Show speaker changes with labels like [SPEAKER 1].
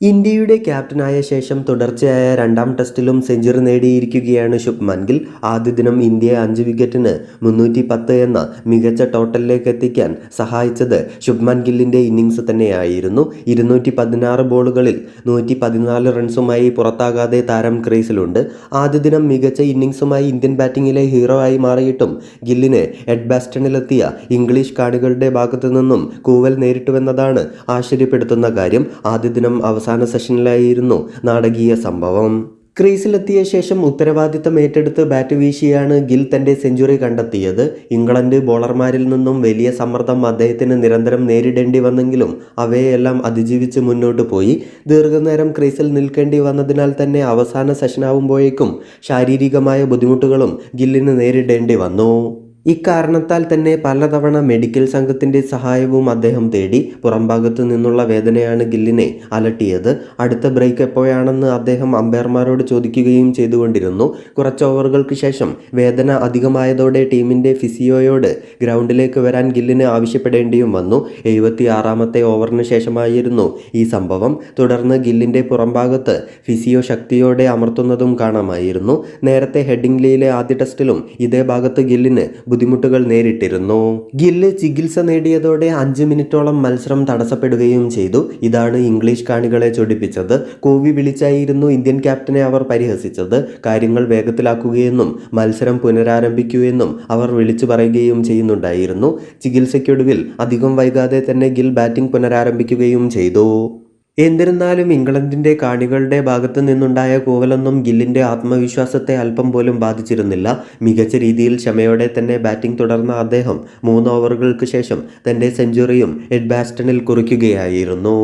[SPEAKER 1] ഇന്ത്യയുടെ ക്യാപ്റ്റനായ ശേഷം തുടർച്ചയായ രണ്ടാം ടെസ്റ്റിലും സെഞ്ചുറി നേടിയിരിക്കുകയാണ് ശുഭ്മാൻ ഗിൽ. ആദ്യ ദിനം ഇന്ത്യയെ അഞ്ച് വിക്കറ്റിന് മുന്നൂറ്റി പത്ത് എന്ന മികച്ച ടോട്ടലിലേക്ക് എത്തിക്കാൻ സഹായിച്ചത് ശുഭ്മാൻ ഗില്ലിന്റെ ഇന്നിങ്സ് തന്നെയായിരുന്നു. ഇരുന്നൂറ്റി പതിനാറ് ബോളുകളിൽ നൂറ്റി പതിനാല് റൺസുമായി പുറത്താകാതെ താരം ക്രീസിലുണ്ട്. ആദ്യ ദിനം മികച്ച ഇന്നിങ്സുമായി ഇന്ത്യൻ ബാറ്റിങ്ങിലെ ഹീറോ ആയി മാറിയിട്ടും ഗില്ലിന് എഡ് ബാസ്റ്റണിലെത്തിയ ഇംഗ്ലീഷ് കാണികളുടെ ഭാഗത്തു നിന്നും കൂവൽ നേരിട്ടുവെന്നതാണ് ആശ്ചര്യപ്പെടുത്തുന്ന കാര്യം. ആദ്യ ദിനം അവസാന സെഷനിലായിരുന്നു നാടകീയ സംഭവം. ക്രീസിലെത്തിയ ശേഷം ഉത്തരവാദിത്തം ഏറ്റെടുത്ത് ബാറ്റ് വീശിയാണ് ഗിൽ തന്റെ സെഞ്ചുറി കണ്ടെത്തിയത്. ഇംഗ്ലണ്ട് ബോളർമാരിൽ നിന്നും വലിയ സമ്മർദ്ദം അദ്ദേഹത്തിന് നിരന്തരം നേരിടേണ്ടി വന്നെങ്കിലും അവയെല്ലാം അതിജീവിച്ച് മുന്നോട്ട് പോയി. ദീർഘനേരം ക്രീസിൽ നിൽക്കേണ്ടി വന്നതിനാൽ തന്നെ അവസാന സെഷനാവുമ്പോഴേക്കും ശാരീരികമായ ബുദ്ധിമുട്ടുകളും ഗില്ലിന് നേരിടേണ്ടി വന്നു. ഇക്കാരണത്താൽ തന്നെ പലതവണ മെഡിക്കൽ സംഘത്തിന്റെ സഹായവും അദ്ദേഹം തേടി പുറംഭാഗത്തു നിന്നുള്ള വേദനയാണ് ഗില്ലിനെ അലട്ടിയത്. അടുത്ത ബ്രേക്ക് എപ്പോഴാണെന്ന് അദ്ദേഹം അമ്പയർമാരോട് ചോദിക്കുകയും ചെയ്തുകൊണ്ടിരുന്നു. കുറച്ച് ഓവറുകൾക്ക് ശേഷം വേദന അധികമായതോടെ ടീമിന്റെ ഫിസിയോയോട് ഗ്രൗണ്ടിലേക്ക് വരാൻ ഗില്ലിന് ആവശ്യപ്പെടേണ്ടിയും വന്നു. എഴുപത്തി ആറാമത്തെ ഓവറിന് ശേഷമായിരുന്നു ഈ സംഭവം. തുടർന്ന് ഗില്ലിന്റെ പുറംഭാഗത്ത് ഫിസിയോ ശക്തിയോടെ അമർത്തുന്നതും കാണാമായിരുന്നു. നേരത്തെ ഹെഡിംഗ്ലിയിലെ ആദ്യ ടെസ്റ്റിലും ഇതേ ഭാഗത്ത് ഗില്ലിന് ബുദ്ധിമുട്ടുകൾ നേരിട്ടിരുന്നു. ഗില്ല് ചികിത്സ നേടിയതോടെ അഞ്ച് മിനിറ്റോളം മത്സരം തടസ്സപ്പെടുകയും ചെയ്തു. ഇതാണ് ഇംഗ്ലീഷ് കാണികളെ ചൊടിപ്പിച്ചത്. കോവി വിളിച്ചായിരുന്നു ഇന്ത്യൻ ക്യാപ്റ്റനെ അവർ പരിഹസിച്ചത്. കാര്യങ്ങൾ വേഗത്തിലാക്കുകയെന്നും മത്സരം പുനരാരംഭിക്കുകയെന്നും അവർ വിളിച്ചു പറയുകയും ചെയ്യുന്നുണ്ടായിരുന്നു. ചികിത്സയ്ക്കൊടുവിൽ അധികം വൈകാതെ തന്നെ ഗിൽ ബാറ്റിംഗ് പുനരാരംഭിക്കുകയും ചെയ്തു. എന്നിരുന്നാലും ഇംഗ്ലണ്ടിന്റെ കാണികളുടെ ഭാഗത്തു നിന്നുണ്ടായ കൂവലൊന്നും ഗില്ലിന്റെ ആത്മവിശ്വാസത്തെ അല്പം പോലും ബാധിച്ചിരുന്നില്ല. മികച്ച രീതിയിൽ ക്ഷമയോടെ തന്നെ ബാറ്റിംഗ് തുടർന്ന അദ്ദേഹം മൂന്ന് ഓവറുകൾക്ക് ശേഷം തന്റെ സെഞ്ചുറിയും എഡ് ബാസ്റ്റണിൽ കുറിക്കുകയായിരുന്നു.